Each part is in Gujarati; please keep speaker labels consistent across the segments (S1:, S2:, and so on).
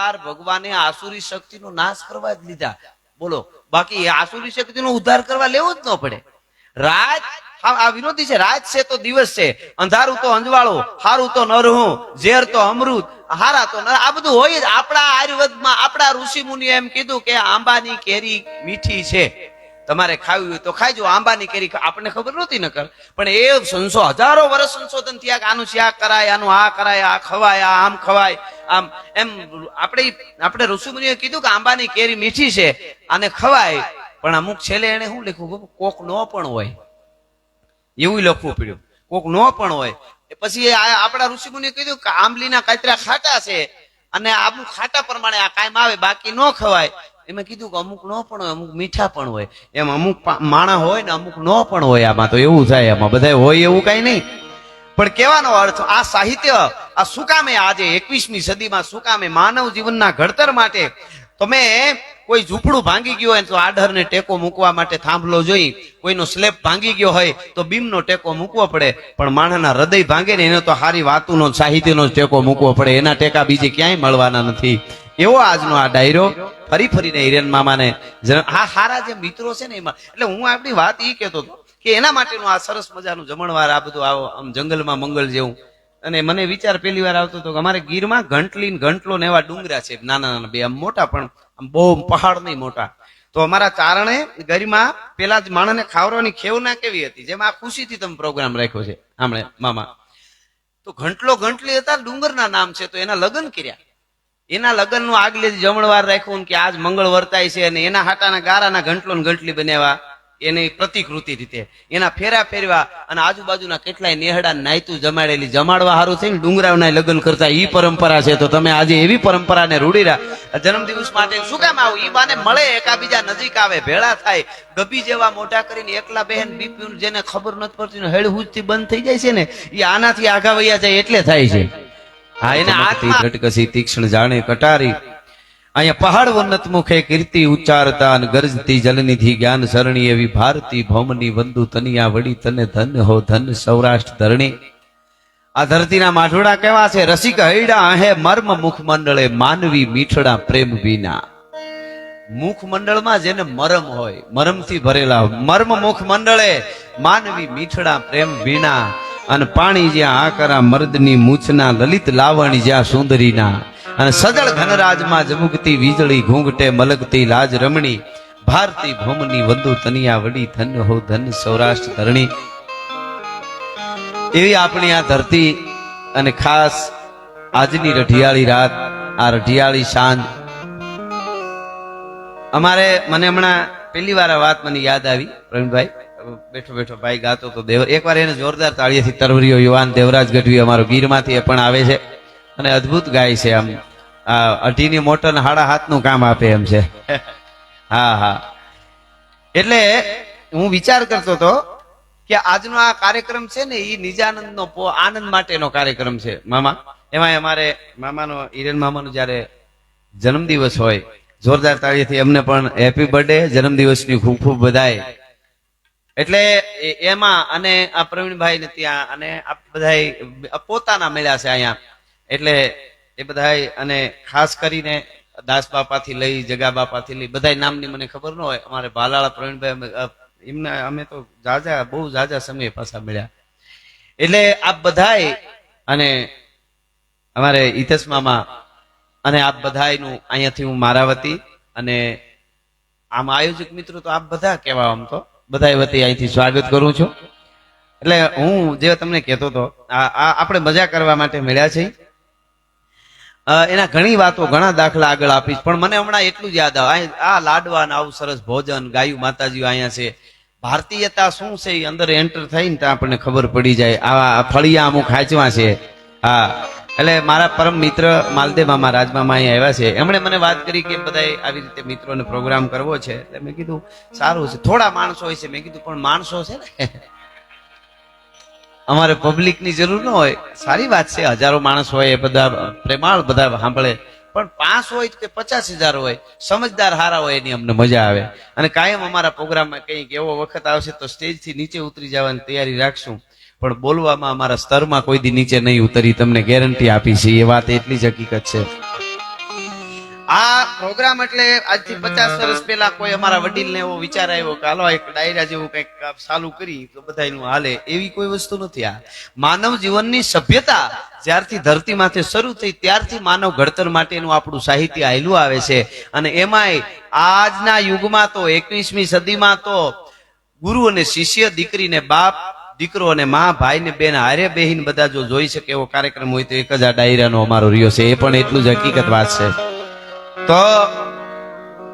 S1: અવતાર ભગવાને આસુરી શક્તિનો નાશ કરવા જ લીધા. બોલો, બાકી આસુરી શક્તિનો ઉદ્ધાર કરવા લેવો જ ન પડે. રાત આ વિરોધી છે રાત છે તો દિવસ છે. અંધારું તો અંજવાળો, હારું તો નરહું, ઝેર તો અમૃત, હારા તો નર, આ બધું હોય જ. આપણા આયુર્વેદમાં આપણા ઋષિ મુનિએ એમ કીધું કે આંબાની કેરી મીઠી છે. તમારે ખાવી હોય તો ખાઈજો આંબાની કેરી આપણને ખબર નહોતી નકર. પણ એ સંશો હજારો વર્ષ સંશોધન થયા આનું શ્યા કરાય, આનું આ કરાય, આ ખવાય, આ આમ ખવાય, આમ, એમ આપણે આપણે ઋષિમુનિએ કીધું કે આંબાની કેરી મીઠી છે, આને ખવાય. પણ અમુક છેલ્લે એને શું લખ્યું કોક નો પણ હોય. એવું લખવું પડ્યું. કોક નો પણ હોય. પછી આપણા ઋષિમુનિએ કીધું કે આંબલીના કાતરા ખાટા છે, અને આબુ ખાટા પ્રમાણે આ કાયમ આવે, બાકી ન ખવાય. એમાં કીધું કે અમુક ન પણ હોય, અમુક મીઠા પણ હોય. એમ અમુક માણા હોય ને અમુક ન પણ હોય આમાં તો એવું થાય એમાં બધા હોય એવું કઈ નહીં. પણ કહેવાનો અર્થ, આ સાહિત્ય, આ શું કામે આજે એકવીસમી સદીમાં શું કામે માનવ જીવનના ઘડતર માટે? તમે કોઈ ઝૂંપડું ભાંગી ગયું હોય તો આડરને ટેકો મૂકવા માટે થાંભલો જોઈ, કોઈનો સ્લેબ ભાંગી ગયો હોય તો બીમનો ટેકો મૂકવો પડે. પણ માણસના હૃદય ભાંગે ને એને તો સારી વાતુનો, સાહિત્યનો જ ટેકો મૂકવો પડે. એના ટેકા બીજે ક્યાંય મળવાના નથી. એવો આજનો આ ડાયરો. ફરી ફરીને હિરેન મામાને હા, હારા જે મિત્રો છે ને એમાં. એટલે હું આપણી વાત એ કહેતો હતો કે એના માટેનું આ સરસ મજાનું જમણવાર આ બધું આવો, આમ જંગલમાં મંગલ જેવું. અને મને વિચાર પહેલી વાર આવતો હતો કે અમારે ગીરમાં ઘંટલી ઘંટલો ને એવા ડુંગરા છે, નાના નાના બે, આમ મોટા પણ આમ બહુ પહાડ નહીં મોટા. તો અમારા ચારણે ગરીમાં પેલા જ માણસને ખાવડાની ખેવના કેવી હતી? જેમ આ ખુશીથી તમે પ્રોગ્રામ રાખ્યો છે. આમણે મામા. તો ઘંટલો ઘંટલી હતા, ડુંગરના નામ છે, તો એના લગ્ન કર્યા. એના લગ્નનું આગલે જમણવાર રાખ્યું કે આજ મંગળ વર્તાય છે અને એના હાટાના ગારાના ઘંટલો ને ઘંટલી બનાવ્યા. એની પ્રતિકૃતિ રીતે. એના ફેરા ફેરવા અને આજુબાજુના કેટલાય નેહડા નાયતું જમાડેલી, જમાડવા સારું થઈને ડુંગરાવના લગ્ન કરતા. ઈ પરંપરા છે તો તમે આજે એવી પરંપરાને રૂડી રહ્યા. જન્મદિવસ માટે શું કામ આવું? ઈ બાને મળે, એકાબીજા નજીક આવે, ભેળા થાય. ગબી જેવા મોઢા કરીને એકલા બહેન બીપી જેને ખબર નથી પડતી ને થી બંધ થઈ જાય છે ને એ આનાથી આઘા વૈયા જાય એટલે થાય છે. હા એને આત્મા ઘટકસી તીક્ષ્ણ જાણે કટારી. અહીંયા પહાડ વનત મુખે કીર્તિ ઉચ્ચારતા અને ગરજતી જલનિધિ જ્ઞાન સરણી એવી ભારતી ભૌમની વંદુ તનિયા વડી તને ધન હો ધન સૌરાષ્ટ્ર ધરણી. આ ધરતીના માઠોડા કેવા છે? રસિક હૈડા હે મર્મ મુખ મંડળે માનવી મીઠડા પ્રેમ વિના. મુખ મંડળમાં જેને મરમ હોય મરમથી ભરેલા હોય. મર્મ મુખ મંડળે માનવી મીઠડા પ્રેમ વિના. અને પાણી જ્યાં આકરા મર્દની મૂછના લલિત લાવણી જ્યાં સુંદરીના. અને સજળ ઘનરાજમાં જમુકતી વીજળી ઘૂંઘટે મલકતી લાજ રમણી. ભારતી ભૂમની વંદુ તનિયા વડી ધન હો ધન સૌરાષ્ટ્ર ધરણી. એવી આપણી આ ધરતી અને ખાસ આજની રઢિયાળી રાત, આ રઢિયાળી સાંજ. અમારે મને હમણાં પહેલી વાર આ વાત મને યાદ આવી, પ્રવીણભાઈ. બેઠો બેઠો, ભાઈ ગાતો તો દેવ. એકવાર એને જોરદાર તાળીએથી તરવરીઓ યુવાન દેવરાજ ગઢવી અમારો ગીરમાંથી એ પણ આવે છે. અને અદ્ભુત ગાય છે આમ. અઢીની મોટર હાડા હાથનું કામ આપે એમ છે. હા હા. એટલે હું વિચાર કરતો હતો કે આજનો આ કાર્યક્રમ છે ને એ નિજાનંદનો આનંદ માટેનો કાર્યક્રમ છે. મામા એમાં અમારે મામાનો, હિરેન મામાનો જ્યારે જન્મદિવસ હોય, જોરદાર તાળીથી એમને પણ હેપી બર્થડે જન્મદિવસની ખૂબ ખૂબ બધાય એટલે એમાં અને આ પ્રવીણભાઈ ને ત્યાં અને આ બધા પોતાના મળ્યા છે અહીંયા. એટલે એ બધા અને ખાસ કરીને દાસ બાપાથી લઈ, જગા બાપાથી લઈ બધા નામની મને ખબર ન હોય. અમારે ભાલાળા, પ્રવીણભાઈ એમને, અમે તો જાજા, બહુ જાજા સમય પાછા મળ્યા. એટલે આ બધાય અને અમારે ઈતસ મામા અને આપ બધાયનું અહીંયાથી હું મારા વતી અને આમ આયોજક મિત્રો તો આપ બધા કહેવા આમ તો. બધા વતી અહીંથી સ્વાગત કરું છું. એટલે હું જે તમને કહેતો હતો, આ આ આપણે મજા કરવા માટે મળ્યા છે એના ઘણી વાતો, ઘણા દાખલા આગળ આપીશ, પણ મને હમણાં એટલું જ યાદ આવે. આ- આ લાડવા આવું સરસ ભોજન ગાયું માતાજી અહીંયા છે. ભારતીયતા શું છે એ અંદર એન્ટર થઈને તો આપણને ખબર પડી જાય. આવા ફળિયા અમુક હાચવા છે. હા. એટલે મારા પરમ મિત્ર માલદેવ મામા રાજમામા અહીંયા આવ્યા છે એમણે મને વાત કરી કે બધા આવી રીતે મિત્રોને પ્રોગ્રામ કરવો છે. એટલે મેં કીધું, સારું છે. થોડા માણસો હોય છે. મેં કીધું, પણ માણસો છે ને? અમારે પબ્લિકની જરૂર ન હોય. સારી વાત છે. હજારો માણસ હોય એ બધા પ્રેમાળ બધા સાંભળે. પણ પાંચ હોય કે પચાસ હજાર હોય, સમજદાર હારા હોય એની અમને મજા આવે. અને કાયમ અમારા પ્રોગ્રામમાં કંઈક એવો વખત આવશે તો સ્ટેજથી નીચે ઉતરી જવાની તૈયારી રાખશું. પણ બોલવામાં અમારા સ્તરમાં કોઈ દી નીચે નહીં ઉતરી, તમને ગેરંટી આપી છે. એ વાત એટલી જ હકીકત છે. આ પ્રોગ્રામ એટલે આજથી પચાસ વર્ષ પહેલા કોઈ અમારા વડીલ ને એવો વિચાર આવ્યો કે, હાલો એક ડાયરા જેવું કંઈક ચાલુ કરી, તો બધા હાલે. એવી કોઈ વસ્તુ નથી આ. માનવ જીવનની સભ્યતા જ્યારથી ધરતી માથે શરૂ થઈ, ત્યારથી માનવ ઘડતર માટેનું આપણું સાહિત્ય આયલું આવે છે. અને એમાંય આજના યુગમાં તો, એકવીસમી સદીમાં તો ગુરુ અને શિષ્ય દીકરીને બાપ દીકરો અને મા, ભાઈ ને બેન હારે બેહીને બધા જો જોઈ શકે એવો કાર્યક્રમ હોય તો એક જ આ ડાયરાનો અમારો રહ્યો છે. એ પણ એટલું જ હકીકત વાત છે. તો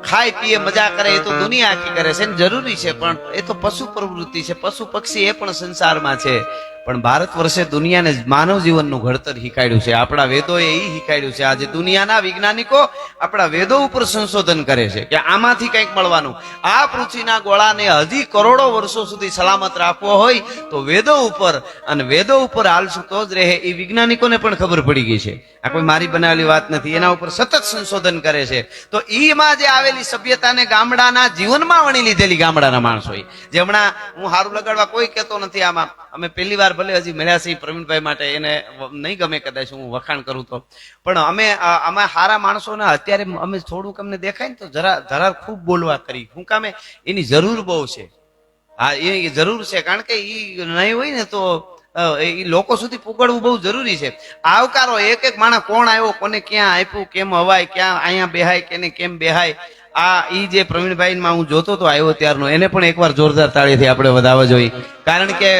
S1: ખાય, પીએ, મજા કરે એ તો દુનિયા આખી કરે છે જરૂરી છે, પણ એ તો પશુ પ્રવૃત્તિ છે. પશુ પક્ષી એ પણ સંસારમાં છે. પણ ભારત વર્ષે દુનિયાને માનવ જીવનનું ઘડતર હિકાડ્યું છે. આપણા વેદોએ એ હિકાડ્યું છે. આજે દુનિયાના વૈજ્ઞાનિકો આપણા વેદો ઉપર સંશોધન કરે છે કે આમાંથી કંઈક મળવાનું. આ પૃથ્વીના ગોળાને હજી કરોડો વર્ષો સુધી સલામત રાખવો હોય તો વેદો ઉપર અને વેદો ઉપર હાલશું તો જ રહે એ વૈજ્ઞાનિકોને પણ ખબર પડી ગઈ છે. આ કોઈ મારી બનાવેલી વાત નથી. એના ઉપર સતત સંશોધન કરે છે. તો ઈમાં જે આવેલી સભ્યતાને ગામડાના જીવનમાં વણી લીધેલી ગામડાના માણસો જે હમણાં હું સારું લગાડવા કોઈ કહેતો નથી આમાં. અમે પહેલી વાર ભલે હજી મળ્યા છીએ પ્રવીણભાઈ માટે એને નહીં ગમે કદાચ હું વખાણ કરું તો. પણ અમે આમાં સારા માણસોને અત્યારે અમે થોડુંક અમને દેખાય ને તો જરા જરા ખૂબ બોલવા કરી. શું કામે એની જરૂર બહુ છે. હા, એ જરૂર છે. કારણ કે એ નહીં હોય ને તો એ લોકો સુધી પોગડવું બહુ જરૂરી છે. આવકારો, એક એક માણસ કોણ આવ્યો, કોને ક્યાં આપ્યું, કેમ હવાય ક્યાં અહીંયા બેહાય, કેને કેમ બેહાય. આ ઈ જે પ્રવીણભાઈ માં હું જોતો તો આવ્યો ત્યારનો, એને પણ એકવાર જોરદાર તાળીથી આપણે વધાવવા જોઈએ. કારણ કે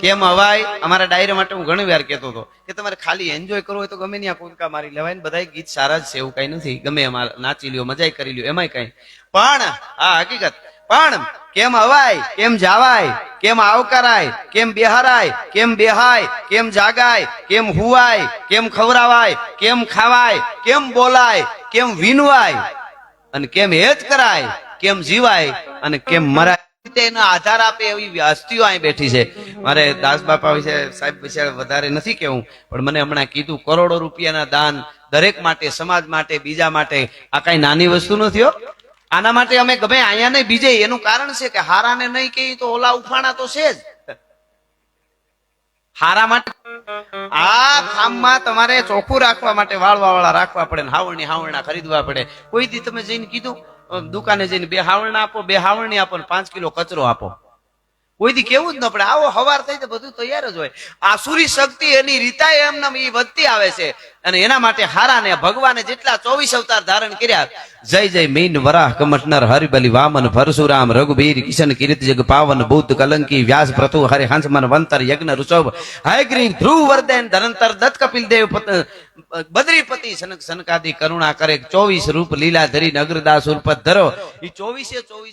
S1: કેમ હવાય? અમારા ડાયરા માટે હું ઘણી વાર કહેતો હતો કે તમારે ખાલી એન્જોય કરવો હોય તો ગમે ત્યાં કૂદકા મારી લેવાય ને બધા ગીત સારા જ છે એવું કઈ નથી. ગમે એમાં નાચી લ્યો મજા કરી લ્યો, એમાંય કઈ. પણ, હા, હકીકત. પણ, કેમ હવાય? કેમ જાવાય? કેમ આવકારાય? કેમ બેહારાય? કેમ બેહાય? કેમ જાગાય? કેમ હુવાય? કેમ ખવરાવાય? કેમ ખાવાય? કેમ બોલાય? કેમ વિનવાય? અને કેમ હેત કરાય? કેમ જીવાય? અને કેમ મરાય? આધાર આપે એવી હસ્તીઓ અહીં બેઠી છે. મારે દાસ બાપા વિશે સાહેબ વિશે વધારે નથી કેવું, પણ મને હમણાં કીધું કરોડો રૂપિયાના દાન દરેક માટે, સમાજ માટે, બીજા માટે. આ કઈ નાની વસ્તુ નથી આના માટે અમે ગમે અહીંયા નહીં બીજે એનું કારણ છે કે હારાને નહીં કે તો ઓલા ઉફાણા તો છે જ. હારા માટે આ ખામમાં તમારે ચોખ્ખું રાખવા માટે વાળવા વાળા રાખવા પડે હાવળના હાવરણા ખરીદવા પડે. કોઈ દી તમે જઈને કીધું દુકાને જઈને બે હાવરણા આપો બે હાવરણી આપો ને પાંચ કિલો કચરો આપો. કોઈ દી કેવું જ ન પડે. આવો હવાર થઈ તો બધું તૈયાર જ હોય. આસુરી શક્તિ એની રીતા એમને એ વધતી આવે છે. અને એના માટે હારા ને ભગવાને જેટલા ચોવીસ અવતાર ધારણ કર્યા, જય જય મીન વરાહ કમટનર, હરિબલી વામન, પરશુરામ, રઘુબીર, કિશન, કિરીટ, જગ, પાવન બુદ્ધ કલંકી, વ્યાસ પ્રતુ હરે હંસમન વંતર, યજ્ઞ, ઋષભ હયગ્રી ધ્રુવ, વરદેન, ધરંતર, દત્ત, કપિલ દેવ, પત- બદ્રીપતિ, સનક, સનકાદી, કરુણા કરે ચોવીસ રૂપ, લીલા, ધરી, નગરદાસ ઉર્પત ધરો એ ચોવીસે ચોવીસ